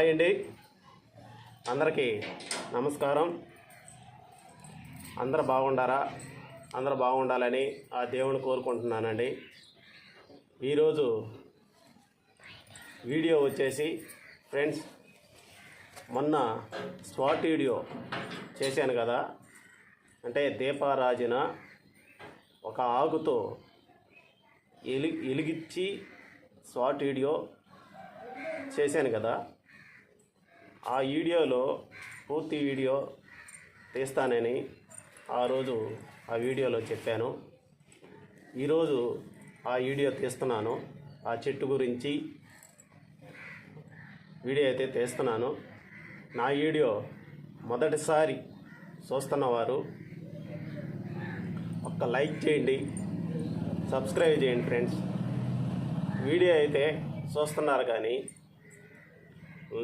Hi అండి. అందరికీ నమస్కారం. అందరు బాగుండారా? అందరు బాగుండాలని ఆ దేవుని కోరుకుంటున్నానండి. ఈరోజు వీడియో వచ్చేసి ఫ్రెండ్స్ మొన్న స్పాట్ వీడియో చేశాను కదా. అంటే దీపారాజున ఒక ఆకుతో ఎలి ఎలిగిచ్చి షార్ట్ వీడియో చేశాను కదా. ఆ వీడియోలో పూర్తి వీడియో తీస్తానని ఆ రోజు ఆ వీడియోలో చెప్పాను. ఈరోజు ఆ వీడియో తీస్తున్నాను. ఆ చెట్టు గురించి వీడియో అయితే తీస్తున్నాను. నా వీడియో మొదటిసారి చూస్తున్నవారు ఒక్క లైక్ చేయండి. సబ్స్క్రైబ్ చేయండి ఫ్రెండ్స్. వీడియో అయితే చూస్తున్నారు కానీ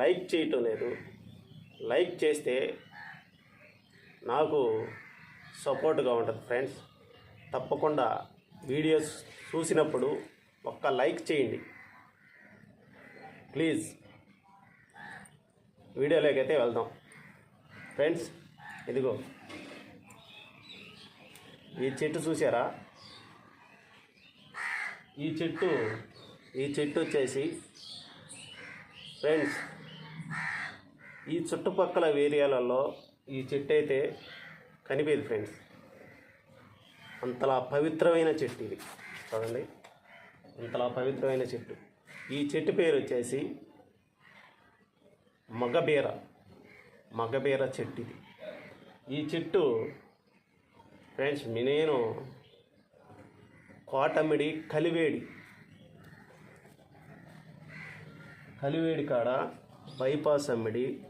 లైక్ చేయటం లేదు. లైక్ చేస్తే నాకు సపోర్ట్గా ఉంటుంది ఫ్రెండ్స్. తప్పకుండా వీడియోస్ చూసినప్పుడు ఒక్క లైక్ చేయండి. ప్లీజ్. వీడియోలోకి అయితే వెళ్దాం. ఫ్రెండ్స్ ఇదిగో. ఈ చెట్టు చూసారా? ఈ చెట్టు ఈ చెట్టు వచ్చేసి ఫ్రెండ్స్ ఈ చుట్టుపక్కల ఏరియాలలో ఈ చెట్టు అయితే కనిపేది ఫ్రెండ్స్. అంతలా పవిత్రమైన చెట్టు ఇది. చూడండి. అంతలా పవిత్రమైన చెట్టు. ఈ చెట్టు పేరు వచ్చేసి మగబీర. మగబీర చెట్టు ఇది. ఈ చెట్టు ఫ్రెండ్స్ మీ నేను కోటమిడి కలివేడి. కలివేడి కాడ బైపాస్ అమ్మిడి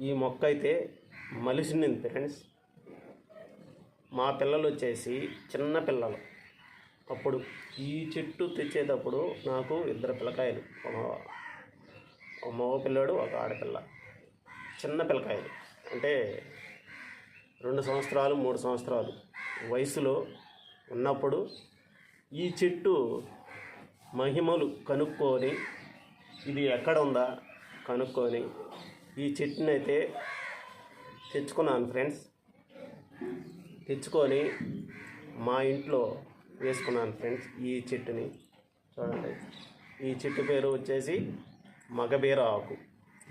ఈ మొక్క అయితే మలిసింది ఫ్రెండ్స్ మా పిల్లలు వచ్చేసి చిన్న పిల్లలు. అప్పుడు ఈ చెట్టు తెచ్చేటప్పుడు నాకు ఇద్దరు పిల్లకాయలు. ఒక మగ పిల్లాడు ఒక ఆడపిల్ల. చిన్న పిల్లకాయలు. అంటే రెండు సంవత్సరాలు మూడు సంవత్సరాలు వయసులో ఉన్నప్పుడు ఈ చెట్టు మహిమలు కనుక్కొని ఇది ఎక్కడ ఉందా? కనుక్కొని ఈ చెట్టుని అయితే తెచ్చుకున్నాను ఫ్రెండ్స్. తెచ్చుకొని మా ఇంట్లో వేసుకున్నాను ఫ్రెండ్స్ ఈ చెట్టుని. చూడండి. ఈ చెట్టు పేరు వచ్చేసి మగబీర ఆకు.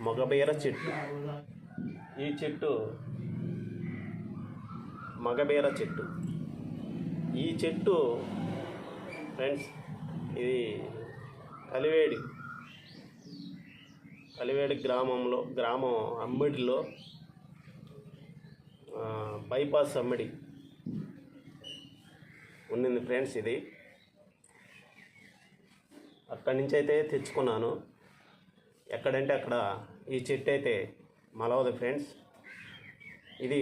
మగబీర చెట్టు. ఈ చెట్టు మగబీర చెట్టు. ఈ చెట్టు ఫ్రెండ్స్ ఇది కలివేడి కలివేడి గ్రామంలో గ్రామం అమ్మిడిలో బైపాస్ అమ్మిడి ఉండింది ఫ్రెండ్స్ ఇది. అక్కడి నుంచి అయితే తెచ్చుకున్నాను. ఎక్కడంటే అక్కడ ఈ చెట్టు అయితే మలవదు ఫ్రెండ్స్. ఇది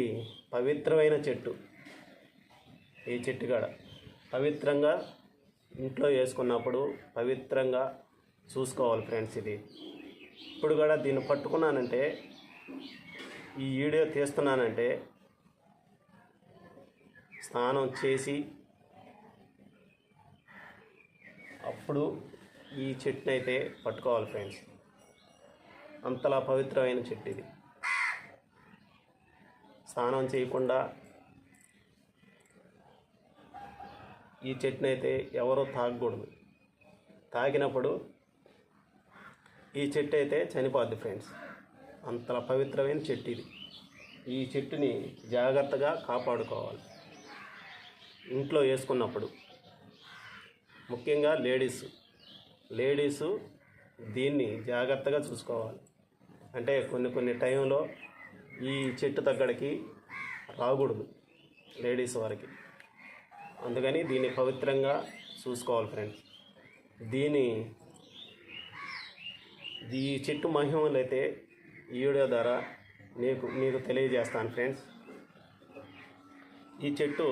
పవిత్రమైన చెట్టు. ఈ చెట్టు కాడ పవిత్రంగా ఇంట్లో వేసుకున్నప్పుడు పవిత్రంగా చూసుకోవాలి ఫ్రెండ్స్ ఇది. ఇప్పుడు కూడా దీన్ని పట్టుకున్నానంటే ఈ వీడియో తీస్తున్నానంటే స్నానం చేసి అప్పుడు ఈ చెట్టుని అయితే పట్టుకోవాలి ఫ్రెండ్స్. అంతలా పవిత్రమైన చెట్టు ఇది. స్నానం చేయకుండా ఈ చెట్టుని అయితే ఎవరూ తాగకూడదు. తాగినప్పుడు ఈ చెట్టు అయితే చనిపోద్ది ఫ్రెండ్స్. అంతలా పవిత్రమైన చెట్టు ఇది. ఈ చెట్టుని జాగ్రత్తగా కాపాడుకోవాలి. ఇంట్లో వేసుకున్నప్పుడు. ముఖ్యంగా లేడీస్. లేడీసు దీన్ని జాగ్రత్తగా చూసుకోవాలి. అంటే కొన్ని కొన్ని టైంలో ఈ చెట్టు తగ్గడికి రాకూడదు లేడీస్ వారికి. అందుకని దీన్ని పవిత్రంగా చూసుకోవాలి ఫ్రెండ్స్. దీని ఈ చెట్టు మహిమలు అయితే ఈ వీడియో ద్వారా నీకు మీకు తెలియజేస్తాను ఫ్రెండ్స్. ఈ చెట్టు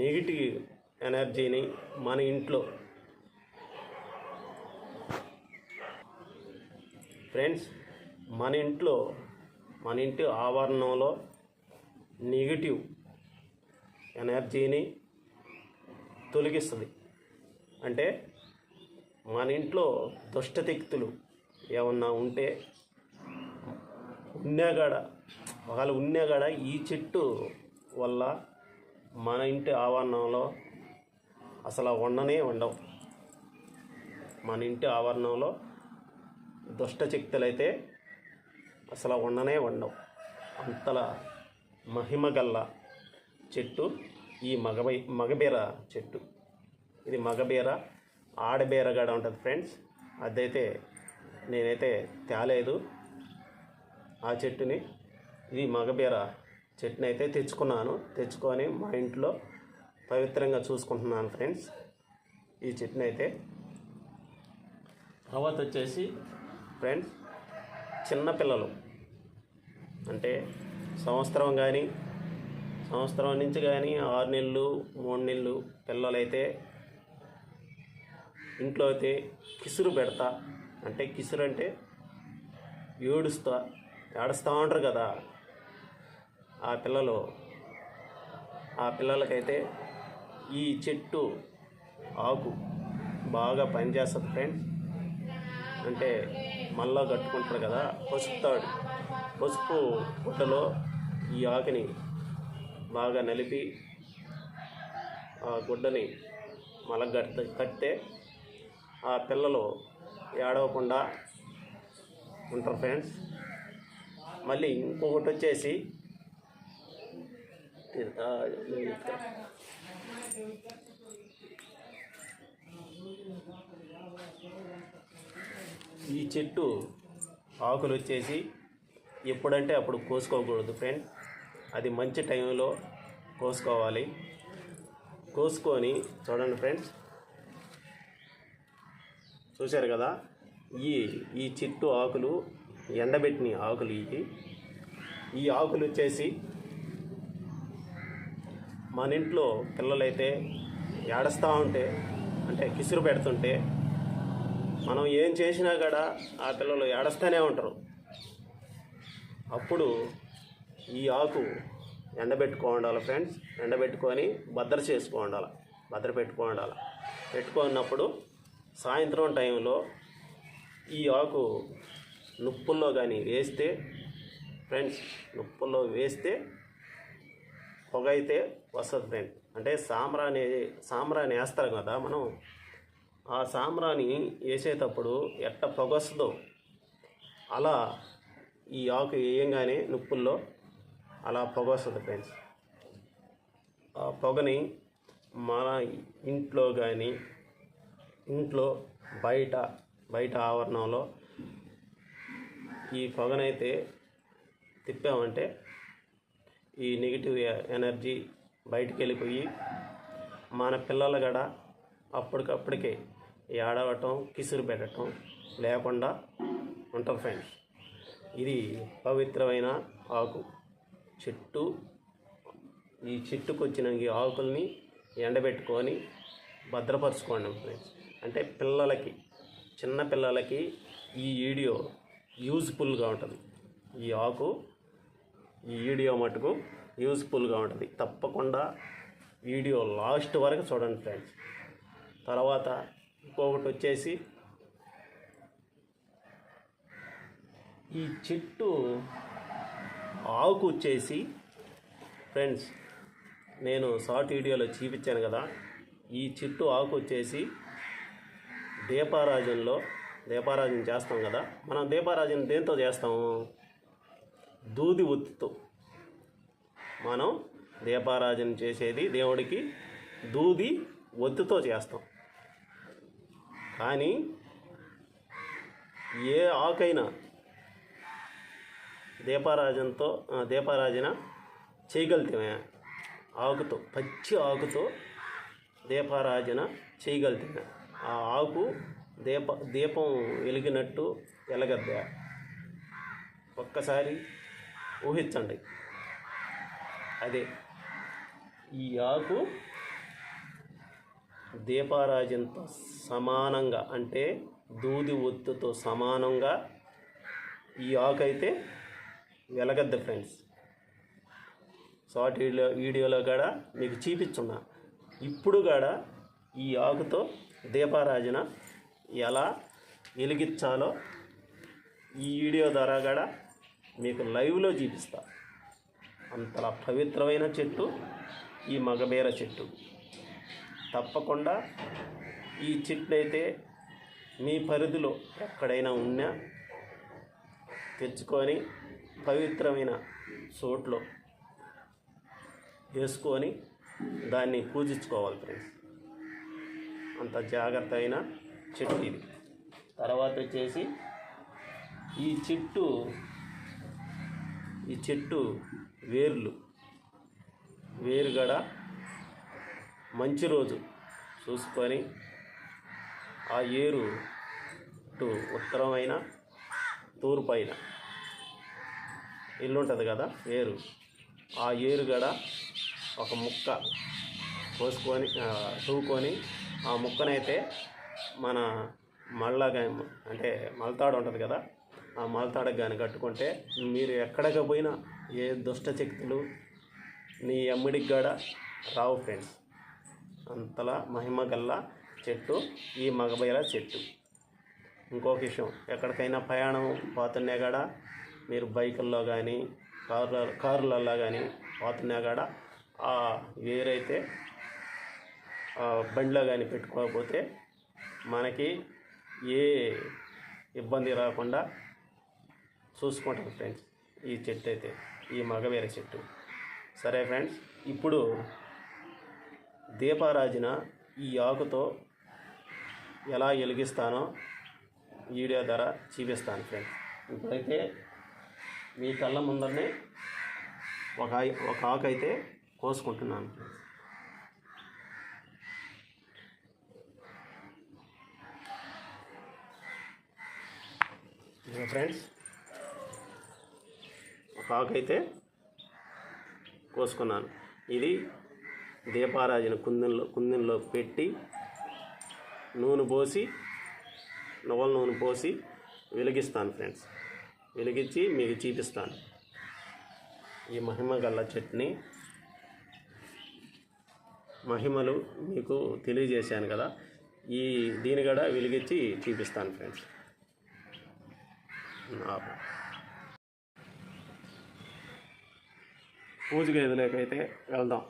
నెగిటివ్ ఎనర్జీని మన ఇంట్లో ఫ్రెండ్స్ మన ఇంట్లో మన ఇంటి ఆవరణంలో నెగిటివ్ ఎనర్జీని తొలగిస్తుంది. అంటే మన ఇంట్లో దుష్టశక్తులు ఏమన్నా ఉంటే ఉన్నగాడ ఒకవేళ ఉన్నగాడ ఈ చెట్టు వల్ల మన ఇంటి ఆవరణంలో అసలు ఉండనే ఉండవు మన ఇంటి ఆవరణంలో దుష్టశక్తులు అయితే అసలు ఉండనే ఉండవు అంతలా మహిమ గల్ల చెట్టు ఈ మగబై మగబీర చెట్టు. ఇది మగబీర ఆడబేరగాడ ఉంటుంది ఫ్రెండ్స్. అదైతే నేనైతే తేలేదు. ఆ చెట్టుని ఇది మగబీర చెట్టుని అయితే తెచ్చుకున్నాను. తెచ్చుకొని మా ఇంట్లో పవిత్రంగా చూసుకుంటున్నాను ఫ్రెండ్స్. ఈ చెట్టుని అయితే తర్వాత వచ్చేసి ఫ్రెండ్స్ చిన్నపిల్లలు అంటే సంవత్సరం కానీ సంవత్సరం నుంచి కానీ ఆరు నెలలు మూడు నెలలు పిల్లలైతే ఇంట్లో అయితే కిసురు పెడతా. అంటే కిసురు అంటే ఏడుస్తా ఏడుస్తూ ఉంటారు కదా ఆ పిల్లలు. ఆ పిల్లలకైతే ఈ చెట్టు ఆకు బాగా పనిచేస్తుంది ఫ్రెండ్స్ అంటే మళ్ళా కట్టుకుంటారు కదా పసుపు తాడు. పసుపు పుట్టలో ఈ ఆకుని బాగా నలిపి ఆ గుడ్డని మళ్ళా కట్ కడితే ఆ పిల్లలు ఏడవకుండా ఉంటారు ఫ్రెండ్స్. మళ్ళీ ఇంకొకటి వచ్చేసి ఈ చెట్టు ఆకులు వచ్చేసి ఎప్పుడంటే అప్పుడు కోసుకోకూడదు ఫ్రెండ్ అది మంచి టైంలో కోసుకోవాలి. కోసుకొని చూడండి ఫ్రెండ్స్. చూశారు కదా? ఈ ఈ చెట్టు ఆకులు ఎండబెట్టిన ఆకులు ఇవి. ఈ ఆకులు వచ్చేసి మన ఇంట్లో పిల్లలైతే ఏడుస్తూ ఉంటే అంటే కిసురు పెడుతుంటే మనం ఏం చేసినా కూడా ఆ పిల్లలు ఏడుస్తూనే ఉంటారు. అప్పుడు ఈ ఆకు ఎండబెట్టుకోండాలి ఫ్రెండ్స్. ఎండబెట్టుకొని భద్ర చేసుకోండాలి భద్ర పెట్టుకోండాలి పెట్టుకున్నప్పుడు సాయంత్రం టైంలో ఈ ఆకు నుప్పుల్లో కానీ వేస్తే ఫ్రెండ్స్ నుప్పుల్లో వేస్తే పొగ అయితే వస్తుంది ఫ్రెండ్ అంటే సాంబ్రాణి సాంబ్రాణి వేస్తారు కదా మనం. ఆ సాంబ్రాణి వేసేటప్పుడు ఎట్ట పొగ వస్తుందో అలా ఈ ఆకు వేయంగానే నుప్పుల్లో అలా పొగ వస్తుంది ఫ్రెండ్స్ ఆ పొగని మన ఇంట్లో కానీ ఇంట్లో బయట బయట ఆవరణంలో ఈ పొగనైతే తిప్పామంటే ఈ నెగిటివ్ ఎనర్జీ బయటికి వెళ్ళిపోయి మన పిల్లలు కూడా అప్పటికప్పటికే ఏడవటం కిసురు పెట్టడం లేకుండా ఉంటాం ఫ్రెండ్స్. ఇది పవిత్రమైన ఆకు. చెట్టు ఈ చెట్టుకు వచ్చిన ఈ ఆకుల్ని ఎండబెట్టుకొని భద్రపరచుకోండి ఫ్రెండ్స్. అంటే పిల్లలకి చిన్న పిల్లలకి ఈ వీడియో యూజ్ఫుల్గా ఉంటుంది. ఈ ఆకు ఈ వీడియో మటుకు యూజ్ఫుల్గా ఉంటుంది. తప్పకుండా వీడియో లాస్ట్ వరకు చూడండి ఫ్రెండ్స్. తర్వాత ఇంకొకటి వచ్చేసి ఈ చెట్టు ఆకు వచ్చేసి ఫ్రెండ్స్ నేను షార్ట్ వీడియోలో చూపించాను కదా. ఈ చెట్టు ఆకు వచ్చేసి దీపారాజనలో దీపారాజన చేస్తాం కదా మనం దీపారాజన దేంతో చేస్తాము? దూది ఒత్తితో. మనం దీపారాజన చేసేది దేవుడికి దూది ఒత్తితో చేస్తాం. కానీ ఏ ఆకైనా దీపారాజనతో దీపారాజన చేయగలుగుతామే ఆకుతో పచ్చి ఆకుతో దీపారాజన చేయగలుగుతామే ఆ ఆకు దీప దీపం వెలిగినట్టు ఎలగద్దా ఒక్కసారి ఊహించండి. అదే ఈ ఆకు దీపారాజంతో సమానంగా అంటే దూది ఒత్తుతో సమానంగా ఈ ఆకు అయితే వెలగద్ద ఫ్రెండ్స్. షార్ట్ వీడియో వీడియోలో కూడా మీకు చూపించున్నా ఇప్పుడు కూడా ఈ ఆకుతో దీపారాజన ఎలా వెలిగించాలో ఈ వీడియో ద్వారా కూడా మీకు లైవ్లో చూపిస్తా. అంతలా పవిత్రమైన చెట్టు ఈ మగబేర చెట్టు. తప్పకుండా ఈ చెట్టు అయితే మీ పరిధిలో ఎక్కడైనా ఉన్నా తెచ్చుకొని పవిత్రమైన చోట్లో వేసుకొని దాన్ని పూజించుకోవాలి ఫ్రెండ్స్ అంత జాగ్రత్త అయిన చెట్టు ఇది. తర్వాత వచ్చేసి ఈ చెట్టు ఈ చెట్టు వేర్లు. వేరుగడ మంచి రోజు చూసుకొని ఆ ఏరు ఇటు ఉత్తరమైన తూర్పైన ఇల్లు ఉంటుంది కదా ఏరు. ఆ ఏరుగడ ఒక ముక్క కోసుకొని ఆ, ఆ ముక్కనైతే మన మళ్ళా అంటే మలతాడు ఉంటుంది కదా ఆ మలతాడకు కానీ కట్టుకుంటే మీరు ఎక్కడికి పోయినా ఏ దుష్ట శక్తులు నీ అమ్మిడికి గడ రావు ఫ్రెండ్స్ అంతలా మహిమ గల్ల చెట్టు ఈ మగబయల చెట్టు. ఇంకొక విషయం ఎక్కడికైనా ప్రయాణం పోతున్నా కాడ మీరు బైకుల్లో కానీ కార్ల కారులలో కానీ పోతున్నా కాడ ఆ వేరైతే బండిలో కానీ పెట్టుకోకపోతే మనకి ఏ ఇబ్బంది రాకుండా చూసుకుంటాం ఫ్రెండ్స్. ఈ చెట్టు అయితే ఈ మగవేర చెట్టు. సరే ఫ్రెండ్స్ ఇప్పుడు దీపారాజున ఈ ఆకుతో ఎలా వెలిగిస్తానో వీడియో ద్వారా చూపిస్తాను ఫ్రెండ్స్. ఇప్పుడైతే మీ కళ్ళ ముందరనే ఒక ఒక ఆకు అయితే కోసుకుంటున్నాను ఫ్రెండ్స్. ఇదిగో ఫ్రెండ్స్? హాక్ అయితే కోసుకున్నాను. ఇది దీపారాజుని కుందెంలో కుందెంలో పెట్టి నూనె పోసి నువ్వుల నూనె పోసి వెలిగిస్తాను ఫ్రెండ్స్. వెలిగించి మీకు చూపిస్తాను. ఈ మహిమ గల్ల చట్నీ మహిమలు మీకు తెలియజేశాను కదా. ఈ దీని కూడా వెలిగించి చూపిస్తాను ఫ్రెండ్స్. నాకు పూజ గదిలోకైతే వెళ్దాం.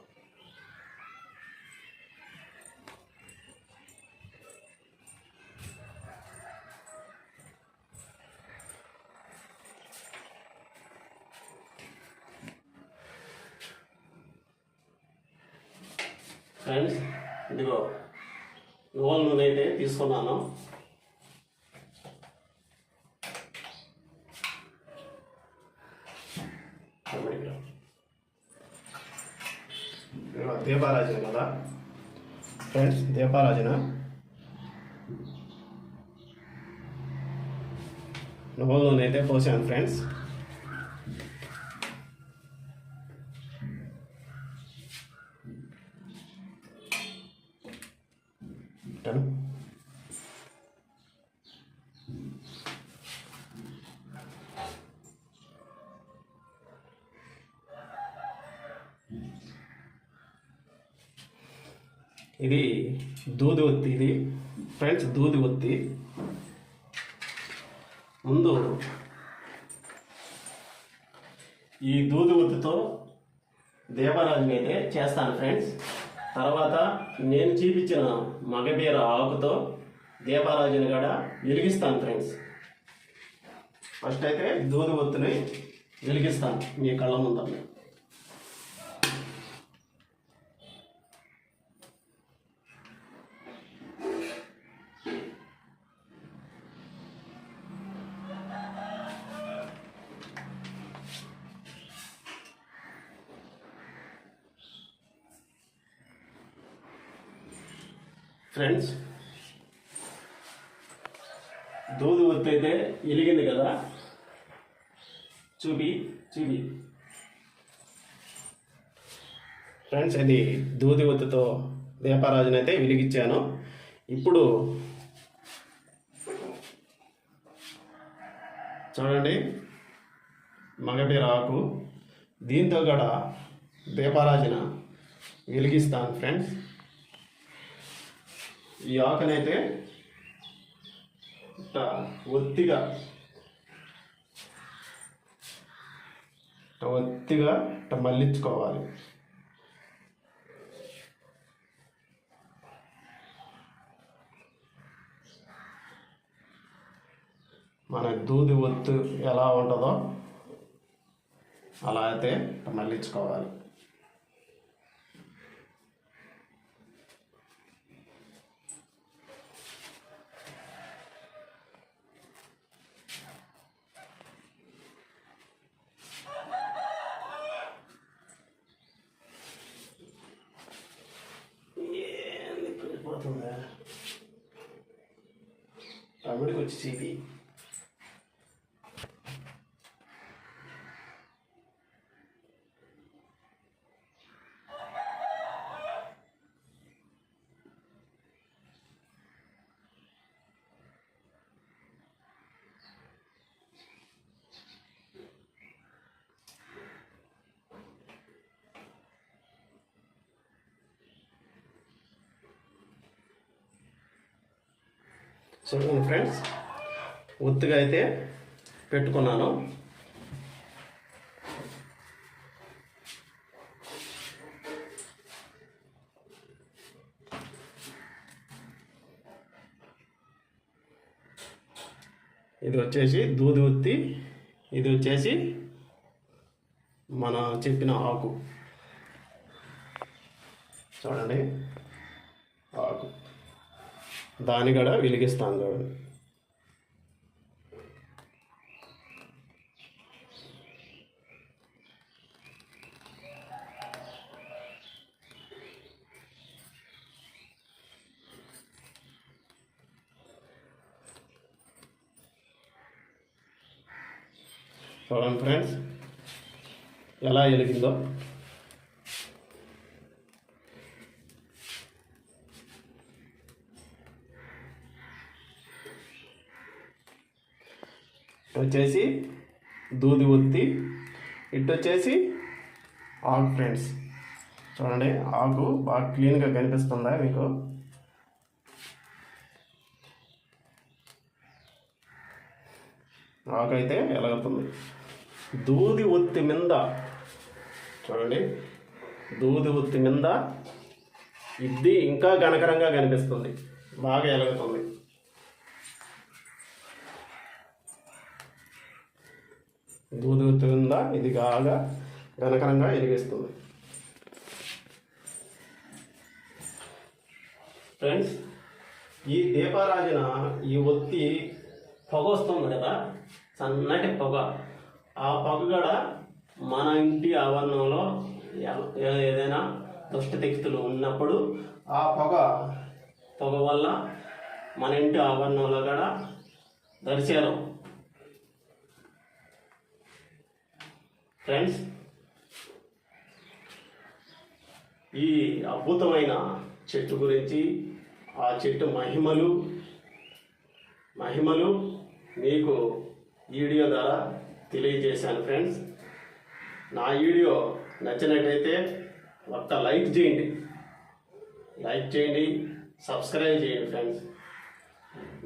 ఫ్రెండ్స్ ఇదిగో నువ్వుల నూనె అయితే తీసుకున్నాను ఇదిగో దీపారాజన కదా? ఫ్రెండ్స్ దీపారాజన. నువ్వుల అయితే పోసాను ఫ్రెండ్స్ ఇది దూది ఒత్తి ఇది ఫ్రెండ్స్ దూది ఒత్తి. ముందు ఈ దూది ఒత్తితో దీపారాజన అయితే చేస్తాను ఫ్రెండ్స్. తర్వాత నేను చూపించిన మగబీర ఆకుతో దీపారాజన కూడా వెలిగిస్తాను ఫ్రెండ్స్. ఫస్ట్ అయితే దూది ఒత్తిని వెలిగిస్తాను మీ కళ్ళ ముందర ఫ్రెండ్స్ దూది ఒత్తైతే అయితే వెలిగింది కదా? చూపి చూపి. ఫ్రెండ్స్ ఇది దూది ఒత్తితో దీపారాజుని అయితే వెలిగించాను. ఇప్పుడు చూడండి మగబీర ఆకు దీంతో కూడా దీపారాజన వెలిగిస్తాను ఫ్రెండ్స్ ఈ ఆకనైతే ఇట్లా ఒత్తిగా ఒత్తిగా ఇట్లా మళ్ళించుకోవాలి. మన దూది ఒత్తు ఎలా ఉంటుందో అలా అయితే మళ్ళించుకోవాలి. తమిడికి వచ్చి చీపి చూడండి ఫ్రెండ్స్ ఒత్తుగా అయితే పెట్టుకున్నాను. ఇది వచ్చేసి దూది ఉత్తి ఇది వచ్చేసి మన చెప్పిన ఆకు. చూడండి. ఆకు. దాన్ని కూడా వెలిగిస్తాను చూడండి ఫ్రెండ్స్ ఎలా ఎలిగిందో. వచ్చేసి దూది ఒత్తి ఇటు వచ్చేసి ఆకు ఫ్రెండ్స్. చూడండి ఆకు బాగా క్లీన్గా కనిపిస్తుందా మీకు? ఆకు అయితే ఎలాగుతుంది. దూది ఒత్తి మీద చూడండి. దూది ఉత్తి మింద ఇది ఇంకా గణకరంగా కనిపిస్తుంది. బాగా ఎలుగుతుంది. దూది ఉత్తి మీద ఇది బాగా గణకరంగా ఎలిగిస్తుంది. ఫ్రెండ్స్ ఈ దీపారాజున ఈ ఒత్తి పొగ వస్తుంది కదా? సన్నటి పొగ. ఆ పొగ కూడా మన ఇంటి ఆవరణంలో ఏదైనా దుష్టశక్తులు ఉన్నప్పుడు ఆ పొగ పొగ వల్ల మన ఇంటి ఆవరణంలో కూడా దరిచేరం ఫ్రెండ్స్ ఈ అద్భుతమైన చెట్టు గురించి ఆ చెట్టు మహిమలు మహిమలు మీకు వీడియో ద్వారా తెలియజేశాను ఫ్రెండ్స్. నా వీడియో నచ్చినట్టయితే ఒక్క లైక్ చేయండి. లైక్ చేయండి సబ్స్క్రైబ్ చేయండి ఫ్రెండ్స్.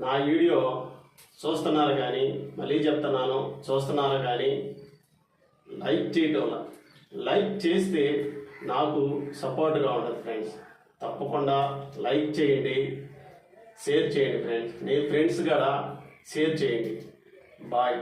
నా వీడియో చూస్తున్నారు కానీ మళ్ళీ చెప్తున్నాను చూస్తున్నారు కానీ లైక్ చేయటం వల్ల. లైక్ చేస్తే నాకు సపోర్ట్గా ఉంటుంది ఫ్రెండ్స్. తప్పకుండా లైక్ చేయండి షేర్ చేయండి ఫ్రెండ్స్. మీ ఫ్రెండ్స్ కూడా షేర్ చేయండి. బాయ్.